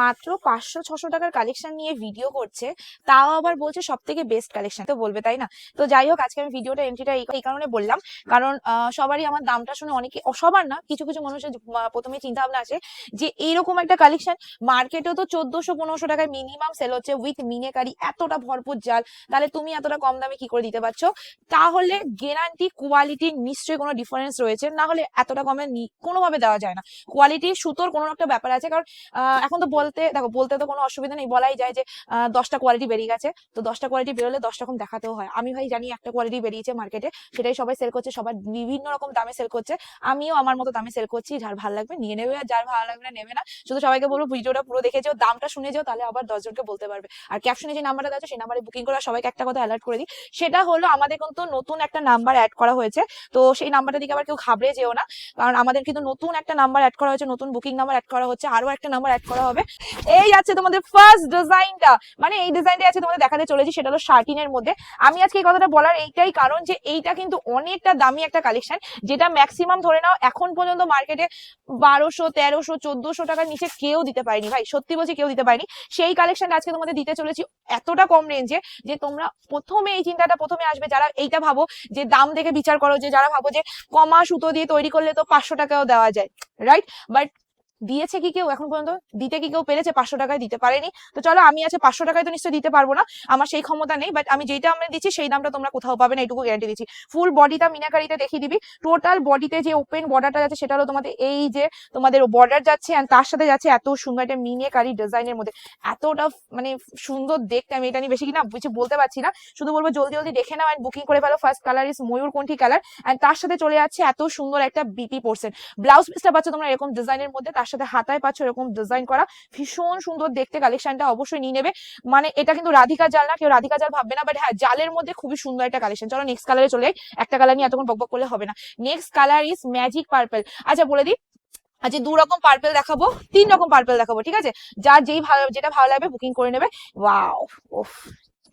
মাত্র পাঁচশো, ছশো টাকার কালেকশন নিয়ে ভিডিও করছে, তাও আবার বলছে সব থেকে বেস্ট কালেকশন তো বলবে, তাই না? তো যাই হোক আজকে আমি ভিডিওটা এন্ট্রিটা এই কারণে বললাম। কারণ সবারই আমার দামটা শুনে অনেকে সবার না, কিছু কিছু মানুষের প্রথমে চিন্তা ভাবনা আছে যে এরকম একটা কালেকশন মার্কেটেও তো চোদ্দশো, পনেরোশো টাকায় মিনিমাম সেল হচ্ছে উইথ মিনেকারি এতটা ভরপুর জাল, তাহলে তুমি এতটা কম দামে কি করে দিতে পারছ? তাহলে গ্যারান্টি কোয়ালিটি নিশ্চয়ই কোনো ডিফারেন্স রয়েছে। না হলে এতটা কমে কোনোভাবে দেওয়া যায় না। কোয়ালিটি সুতোর কোনো একটা ব্যাপার আছে, কারণ এখন তো বলতে, দেখো, বলতে তো কোনো অসুবিধা নেই, বলাই যায় যে দশটা কোয়ালিটি বেরিয়ে গেছে। তো দশটা কোয়ালিটি বেরোলে দশ রকম দেখাতেও হয়। আমি ভাই জানি একটা কোয়ালিটি বেরিয়েছে মার্কেটে সেটাই সবাই সেল করছে, সবার বিভিন্ন রকম দামে সেল করছে। আমিও আমার মতো দামে সেল করছি, যার ভালো লাগবে নিয়ে নেবে, আর যার ভালো লাগবে না নেবে না। শুধু সবাইকে বলব, ভিডিওটা পুরো দেখে যাও, দামটা শুনে যাও, তাহলে আবার দশজনকে বলতে পারবে। আর ক্যাপশনে যে নাম্বারটা দেওয়া সেই নাম্বারে বুকিং করে সবাইকে একটা কথা অ্যালার্ট করে দিই। সেটা হলো, আমাদের কিন্তু নতুন একটা নাম্বার অ্যাড করা হয়েছে। তো সেই নাম্বারটা দিকে আবার কেউ ঘাবড়ে যেও না। কারণ আমাদের কিন্তু নতুন একটা নাম্বার অ্যাড করা হয়েছে, নতুন বুকিং নাম্বার অ্যাড করা হচ্ছে আরও একটা নাম্বার অ্যাড করা হবে। এই আছে তোমাদের ফার্স্ট ডিজাইনটা মানে এই ডিজাইনটা আছে তোমাদের দেখাতে চলেছি, সেটা হলো শার্টিনের মধ্যে। আমি আজকে এই কথাটা বলার এইটাই কারণ যে এইটা কিন্তু অনেকটা দামি একটা কালেকশন যেটা ম্যাক্সিমাম ধরে নাও এখন পর্যন্ত মার্কেটে বারোশো, তেরোশো, চোদ্দশো টাকার নিচে কেউ দিতে পারেনি ভাই, সত্যি বলছি কেউ দিতে পারেনি। সেই কালেকশনটা আজকে তোমাদের দিতে চলেছি এতটা কম রেঞ্জে যে তোমরা প্রথমে এই চিন্তাটা প্রথমে আসবে যারা এইটা ভাবো যে দাম দেখে বিচার করো, যে যারা ভাবো যে কমা সুতো দিয়ে তৈরি করলে তো পাঁচশো টাকাও দেওয়া যায় রাইট বাট দিয়েছে কি কেউ এখন পর্যন্ত? দিতে কি কেউ পেরেছে? পাঁচশো টাকায় দিতে পারেনি। তো চলো, আমি আছে পাঁচশো টাকায় তো নিশ্চয়ই দিতে পারব না। আমার সেই ক্ষমতা নেই বাট আমি যেটা আমরা দিচ্ছি, সেই দামটা তোমরা কোথাও পাবে না, এইটুকু গ্যারান্টি দিচ্ছি। ফুল বডিটা মিনাকারিতে দেখিয়ে দিবি। টোটাল বডিতে যে ওপেন বর্ডারটা যাচ্ছে সেটা হলো তোমাদের এই যে তোমাদের বর্ডার যাচ্ছে আর তার সাথে যাচ্ছে এত সুন্দর একটা মিনিকারি ডিজাইনের মধ্যে। এতটা মানে সুন্দর দেখতে, আমি এটা নিয়ে বেশি কিনা কিছু বলতে পারছি না। শুধু বলব জলদি জলদি দেখে নাও অ্যান্ড বুকিং করে ফেলো। ফার্স্ট কালার ইস ময়ূর ময়ূরকণ্ঠী কালার অ্যান্ড তার সাথে চলে যাচ্ছে এত সুন্দর একটা বিপি পোর্সেন ব্লাউজ পিসটা পাচ্ছ তোমরা, এরকম ডিজাইনের মধ্যে, তার সাথে হাতায় পাচ্ছ এরকম ডিজাইন করা। ভীষণ সুন্দর দেখতে কালেকশনটা অবশ্যই নিয়ে নেবে। মানে এটা কিন্তু রাধিকা জাল না, কেউ রাধিকা জাল ভাববে না বাট হ্যাঁ জালের মধ্যে খুবই সুন্দর একটা কালেকশন চলো নেক্সট কালারে চলে যাই। একটা কালার নিয়ে এতক্ষণ বকবক করলে হবে না। Next colour is magic purple আচ্ছা বলে দিই। আচ্ছা দু রকম পার্পেল দেখাবো, তিন রকম পার্পেল দেখাবো, ঠিক আছে? যার যেই ভালো, যেটা ভালো লাগবে বুকিং করে নেবে। Wow oof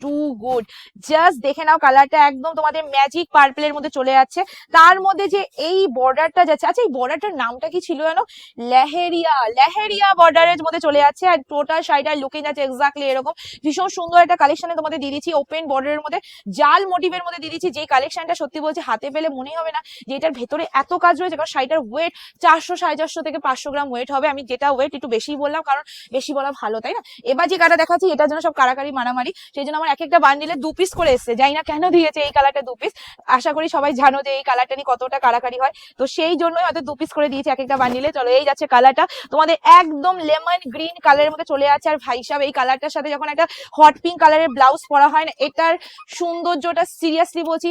too good just দেখে নাও কালারটা একদম তোমাদের ম্যাজিক পার্পেলের মধ্যে চলে যাচ্ছে। তার মধ্যে যে এই বর্ডারটা যাচ্ছে আচ্ছা এই বর্ডারটার নামটা কি ছিল জানো? লেহেরিয়া লেহেরিয়া বর্ডারের মধ্যে চলে যাচ্ছে আর টোটাল শাড়িটার লুকিং যাচ্ছে এক্স্যাক্টলি এরকম। ভীষণ সুন্দর একটা কালেকশনে তোমাদের দিয়ে দিচ্ছি ওপেন বর্ডারের মধ্যে। জাল মোটিভের মধ্যে দিয়ে দিচ্ছি যে কালেকশনটা সত্যি বলছি হাতে পেলে মনে হবে না যে এটার ভেতরে এত কাজ রয়েছে, কারণ শাড়িটার ওয়েট চারশো, সাড়ে চারশো থেকে পাঁচশো গ্রাম ওয়েট হবে। আমি যেটা ওয়েট একটু বেশি বললাম, কারণ বেশি বলা ভালো, তাই না? এবার যে কাটা দেখাচ্ছি, এটার জন্য সব কারাকারি মারামারি, সেই জন্য আমার এক একটা বান্ডিলে দু পিস করে এসছে। যাই না কেন দিয়েছে এই কালারটা দু পিস আশা করি সবাই জানো যে এই কালারটা নিয়ে কতটা কারাকারি হয়। তো সেই জন্যই হয়তো দু পিস করে দিয়েছে এক একটা বান্ডিলে চলো, এই যাচ্ছে কালারটা তোমাদের একদম লেমন গ্রিন কালারের মধ্যে চলে আছে। আর ভাই সাহেব, এই কালারটার সাথে যখন একটা হট পিঙ্ক কালারের ব্লাউজ পরা হয় না, এটার সৌন্দর্যটা সিরিয়াসলি বলছি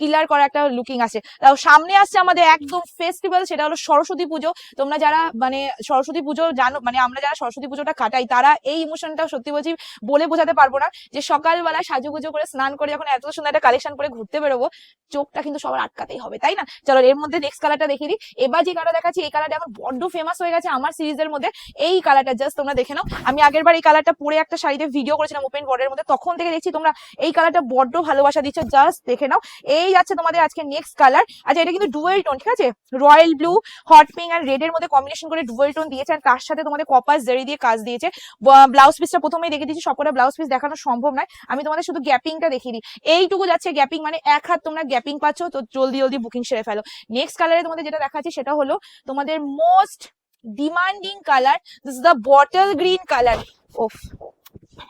কিলার করা একটা লুকিং আছে তাও সামনে আসছে আমাদের একদম ফেস্টিভ্যাল সেটা হলো সরস্বতী পুজো। তোমরা যারা মানে সরস্বতী পুজো জানো মানে আমরা যারা সরস্বতী পুজোটা কাটাই, তারা এই ইমোশনটা সত্যি বলছি বলে বোঝাতে পারব না যে সকালবেলা সাজুগুজো করে স্নান করে যখন এত সুন্দর একটা কালেকশন করে ঘুরতে বেরোবো, চোখটা কিন্তু সবার আটকাতেই হবে, তাই না? চলো, এর মধ্যে নেক্সট কালারটা দেখিয়ে দিই। এবার যে কালার দেখাচ্ছি, এই কালারটা আমার বড্ড ফেমাস হয়ে গেছে আমার সিরিজের মধ্যে। এই কালারটা জাস্ট তোমরা দেখে নাও। আমি আগের বার এই কালারটা পরে একটা শাড়িতে ভিডিও করেছিলাম ওপেন বর্ডারের মধ্যে। তখন থেকে দেখছি তোমরা এই কালারটা বড্ড ভালোবাসা দিচ্ছ। জাস্ট দেখে নাও। এই যাচ্ছে তোমাদের আজকে নেক্সট কালার আচ্ছা এটা কিন্তু ডুয়েল টোন ঠিক আছে? রয়্যাল ব্লু হট পিঙ্ক আর রেড এর মধ্যে কম্বিনেশন করে ডুয়েল টোন দিয়েছে আর তার সাথে তোমাদের কপাস জেরি দিয়ে কাজ দিয়েছে। ব্লাউজ পিসটা প্রথমেই দেখে দিচ্ছি, সবকটা ব্লাউজ পিস দেখানো সম্ভব নয়। আমি তোমাদের শুধু গ্যাপিংটা দেখিয়ে দিই। এইটুকু যাচ্ছে গ্যাপিং মানে এক হাত তোমরা গ্যাপিং পাচ্ছ, তো জলদি জলদি বুকিং সেরে ফেলো। নেক্সট কালারে তোমাদের যেটা দেখাচ্ছি, সেটা হলো তোমাদের most demanding colour this the bottle green colour ওফ।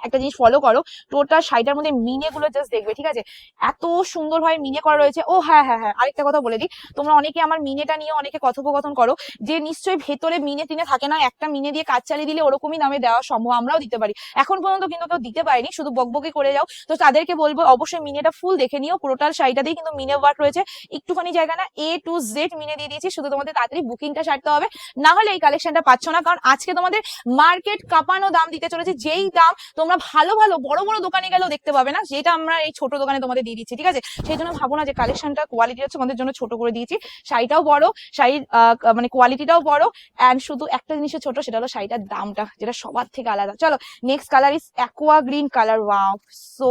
একটা জিনিস ফলো করো টোটাল শাড়িটার মধ্যে মিনে গুলো জাস্ট দেখবে, ঠিক আছে? এত সুন্দর ভাবে মিনে করা রয়েছে। ও হ্যাঁ হ্যাঁ হ্যাঁ আরেকটা কথা বলে দিই। তোমরা অনেকে আমার মিনেটা নিয়ে অনেকে কথোপকথন করো, যে নিশ্চয়ই ভেতরে মিনে টিনে থাকে না, একটা মিনে দিয়ে কাজ চালিয়ে দিলে ওরকমই নামে দেওয়া সম্ভব, আমরাও দিতে পারি। এখন পর্যন্ত কিন্তু কেউ দিতে পারিনি, শুধু বকবকি করে যাও। তো তাদেরকে বলব, অবশ্যই মিনেটা ফুল দেখে নিও টোটাল শাড়িটাতেই কিন্তু মিনে ওয়ার্ক রয়েছে। একটুখানি জায়গা না এ টু জেড মিনে দিয়ে দিয়েছি, শুধু তোমাদের তাড়াতাড়ি বুকিংটা সারতে হবে। না হলে এই কালেকশনটা পাচ্ছ না, কারণ আজকে তোমাদের মার্কেট কাঁপানো দাম দিতে চলেছে, যেই দাম তোমরা ভালো ভালো, বড় বড় দোকানে গেলেও দেখতে পাবে না। যেটা আমরা এই ছোট দোকানে তোমাদের দিয়ে দিচ্ছি, ঠিক আছে? সেই জন্য ভাবো না যে কালেকশনটা কোয়ালিটি হচ্ছে আমাদের জন্য ছোট করে দিয়েছি। শাড়িটাও বড়, শাড়ির মানে কোয়ালিটিটাও বড়। অ্যান্ড শুধু একটা জিনিসের ছোট, সেটা হলো শাড়িটার দামটা, যেটা সবার থেকে আলাদা। চলো next colour is aqua green colour wow so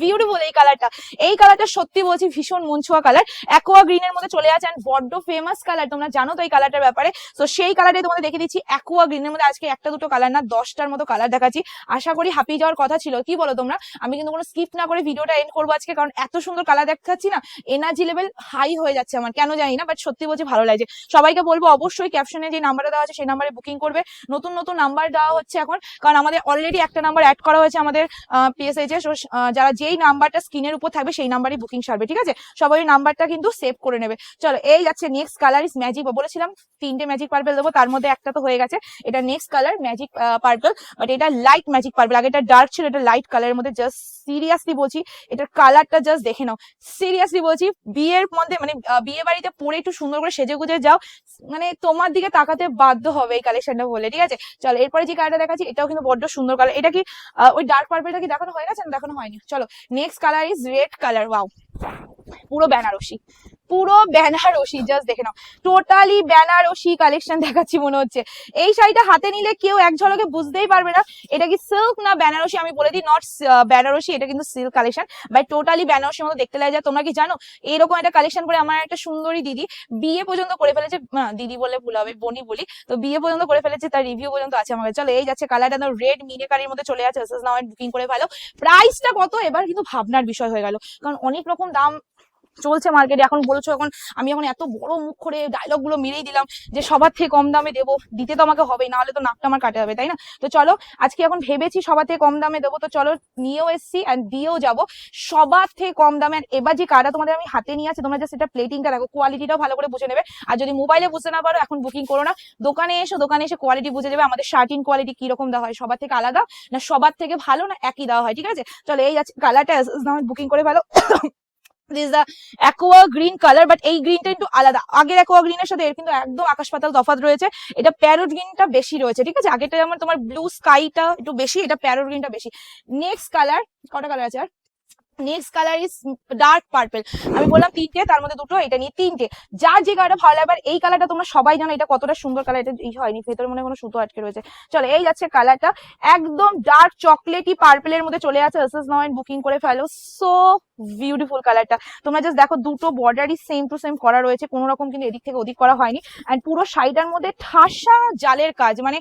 beautiful এই কালারটা এই কালারটা সত্যি বলছি ভীষণ মন ছোঁয়া কালার অ্যাকোয়া গ্রিনের মধ্যে চলে আছে অ্যান্ড বড্ড ফেমাস কালার তোমরা জানো তো এই কালারটার ব্যাপারে। তো সেই কালারটাই তোমাদের দেখে দিচ্ছি অ্যাকোয়া গ্রিনের মধ্যে আজকে একটা দুটো কালার না, দশটার মতো কালার দেখাচ্ছি। আশা করি হাঁপিয়ে যাওয়ার কথা ছিল। কি বলো তোমরা? আমি কিন্তু কোনো স্কিপ না করে ভিডিওটা এন্ড করব আজকে, কারণ এত সুন্দর কালার দেখাচ্ছি না এনার্জি লেভেল হাই হয়ে যাচ্ছে আমার, কেন জানি না বাট সত্যি বলছি ভালো লাগছে। সবাইকে বলব অবশ্যই ক্যাপশনে যে নাম্বারটা দেওয়া আছে, সেই নাম্বারে বুকিং করবে। নতুন নতুন নাম্বার দেওয়া হচ্ছে এখন, কারণ আমাদের অলরেডি একটা নাম্বার অ্যাড করা হয়েছে আমাদের পিএসএইচ এ। যারা যেই নাম্বারটা স্ক্রিনের উপর থাকবে, সেই নাম্বারই বুকিং সারবে, ঠিক আছে? সবাই নাম্বারটা কিন্তু সেভ করে নেবে। চলো, এই যাচ্ছে নেক্সট কালার ইস ম্যাজিক বলেছিলাম তিনটে ম্যাজিক পার্পেল দেবো, তার মধ্যে একটা তো হয়ে গেছে। এটা next colour magic purple but এটা লাইট ম্যাজিক পার্পল আগে এটা ডার্ক ছিল, এটা লাইট কালারের মধ্যে জাস্ট সিরিয়াসলি বলছি, এটার কালারটা জাস্ট দেখে নাও। সিরিয়াসলি বলছি, বিয়ের মধ্যে মানে বিয়ে বাড়িতে পরে একটু সুন্দর করে সেজে গুজে যাও মানে তোমার দিকে তাকাতে বাধ্য হবে এই কালেকশনটা বলে, ঠিক আছে? চলো, এরপরে যে কালারটা দেখাচ্ছি, এটাও কিন্তু বড্ড সুন্দর কালার এটা কি ওই ডার্ক পার্পলটা কি দেখানো হয়ে গেছে না, দেখানো হয়নি। চলো next colour is red colour wow পুরো বেনারসি। পুরো বেনারসি জাস্ট দেখে নাও। টোটালি বেনারসি কালেকশন দেখাচ্ছি মনে হচ্ছে। এই শাড়িটা হাতে নিলে কেউ এক ঝলকে বুঝতেই পারবে না, এটা কি সিল্ক না বেনারসি? আমি বলে দিই নট বেনারসি, এটা কিন্তু সিল্ক কালেকশন বাট টোটালি বেনারসির মতো দেখতে লাগে। যায় তোমরা কি জানো? এরকম একটা কালেকশন করে আমার একটা সুন্দরী দিদি বিয়ে পর্যন্ত করে ফেলেছে দিদি বলে ভুল হবে, বনি বলি। তো বিয়ে পর্যন্ত করে ফেলেছে, তার রিভিউ পর্যন্ত আছে আমাকে চলো, এই যাচ্ছে কালারটা রেড মিনে কারির মধ্যে চলে যাচ্ছে নাও বুকিং করে ফেলো। প্রাইসটা কত? এবার কিন্তু ভাবনার বিষয় হয়ে গেল। কারণ অনেক রকম দাম চলছে মার্কেটে এখন বলছো এখন আমি এখন এত বড় মুখ করে ডায়লগগুলো মেরেই দিলাম যে সবার থেকে কম দামে দেবো, দিতে তো আমাকে হবে না হলে তো নাকটা আমার কাটে হবে তাই না? তো চলো, আজকে এখন ভেবেছি সবার থেকে কম দামে দেবো, তো চলো নিয়েও এসছি অ্যান্ড দিয়েও যাব। সবার থেকে কম দামে আর এবার যে কার্ডটা তোমাদের আমি হাতে নিয়ে আছি, তোমরা যে সেটা প্লেটিংটা দেখো কোয়ালিটিটাও ভালো করে বুঝে নেবে। আর যদি মোবাইলে বুঝতে না পারো, এখন বুকিং করো না। দোকানে এসো, দোকানে এসে কোয়ালিটি বুঝে যাবে, আমাদের শার্টিন কোয়ালিটি কীরকম দেওয়া হয়, সবার থেকে আলাদা না সবার থেকে ভালো না একই দেওয়া হয়, ঠিক আছে? চলো এই কালারটা বুকিং করে ফেলো। This the aqua green colour but এই গ্রিনটা একটু আলাদা। আগের অ্যাকোয়া গ্রিনের সাথে এর কিন্তু একদম আকাশ পাতাল তফাৎ রয়েছে। এটা প্যারোট গ্রিনটা বেশি রয়েছে, ঠিক আছে? আগেরটা যেমন তোমার ব্লু স্কাইটা একটু বেশি, এটা প্যারোট গ্রিনটা বেশি। নেক্সট কালার কটা কালার আছে আর? Next colour is dark purple আমি বললাম তিনটে, তার মধ্যে দুটো, এটা নিয়ে তিনটে। যার যে কালারটা ভালো লাগবে এই কালারটা তোমরা সবাই জানো, এটা কতটা সুন্দর কালার এটা ই হয়নি, ভেতরে মনে কোনো সুতো আটকে রয়েছে। চলো, এই যাচ্ছে কালারটা একদম ডার্ক চকলেটি পার্পলের মধ্যে চলে আছে এসএস নাইন বুকিং করে ফেলো। সো বিউটিফুল কালারটা তোমরা জাস্ট দেখো, দুটো বর্ডারই সেম টু সেম করা রয়েছে, কোনো রকম কিন্তু এদিক থেকে ওদিক করা হয়নি। অ্যান্ড পুরো শাড়িটার মধ্যে ঠাসা জালের কাজ মানে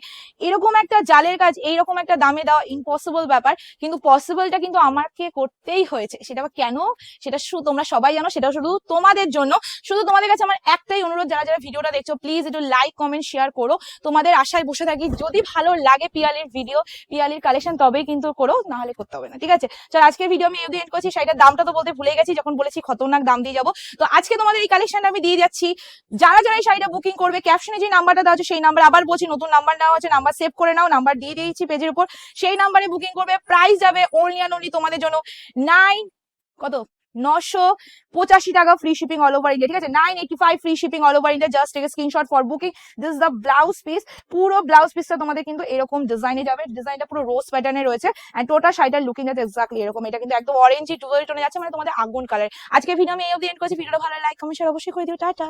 এরকম একটা জালের কাজ, এইরকম একটা দামে দেওয়া ইম্পসিবল ব্যাপার। কিন্তু পসিবলটা কিন্তু আমাকে করতেই হয়েছে। সেটা আবার কেন? সেটা শুধু তোমরা সবাই জানো, সেটা শুধু তোমাদের জন্য। শুধু তোমাদের কাছে আমার একটাই অনুরোধ, যারা যারা ভিডিওটা দেখছ প্লিজ একটু লাইক কমেন্ট শেয়ার করো। তোমাদের আশায় বসে থাকি, যদি ভালো লাগে পিয়ালির ভিডিও পিয়ালির কালেকশন তবেই কিন্তু করো, নাহলে করতে হবে না, ঠিক আছে? চল, আজকের ভিডিও আমি এন্ড করছি। শাড়িটার দামটা তো বলতে ভুলে গেছি, যখন বলেছি খতরনাক দাম দিয়ে যাব। তো আজকে তোমাদের এই কালেকশনটা আমি দিয়ে যাচ্ছি। যারা যারা এই শাড়িটা বুকিং করবে ক্যাপশনে যে নাম্বারটা দেওয়া সেই নাম্বার আবার বলছি, নতুন নাম্বার নেওয়া হচ্ছে নাম্বার সেভ করে নাও নাম্বার দিয়ে দিয়েছি পেজের উপর। সেই নাম্বারে বুকিং করবে প্রাইস যাবে অনলি অ্যান্ড অনলি তোমাদের জন্য নাইন কত? নশো পঁচাশি টাকা free shipping all over India ঠিক আছে? Nine eighty five free shipping all over India just take screenshot for booking this the blouse piece পুরো ব্লাউজ পিসটা তোমাদের কিন্তু এরকম ডিজাইনে যাবে। ডিজাইনটা পুরো রোজ প্যাটার্নে রয়েছে। অ্যান্ড টোটাল শাড়িটার লুকিং যাচ্ছে এক্স্যাক্টলি এরকম। এটা কিন্তু একদম অরেঞ্জ টুয়েল টোনে যাচ্ছে মানে তোমাদের আগুন কালার আজকে ভিডিও আমি এই অবধি এন্ড করছি। ভিডিওটা ভালো লাইক কমেন্ট অবশ্যই করে দিও। টাটা!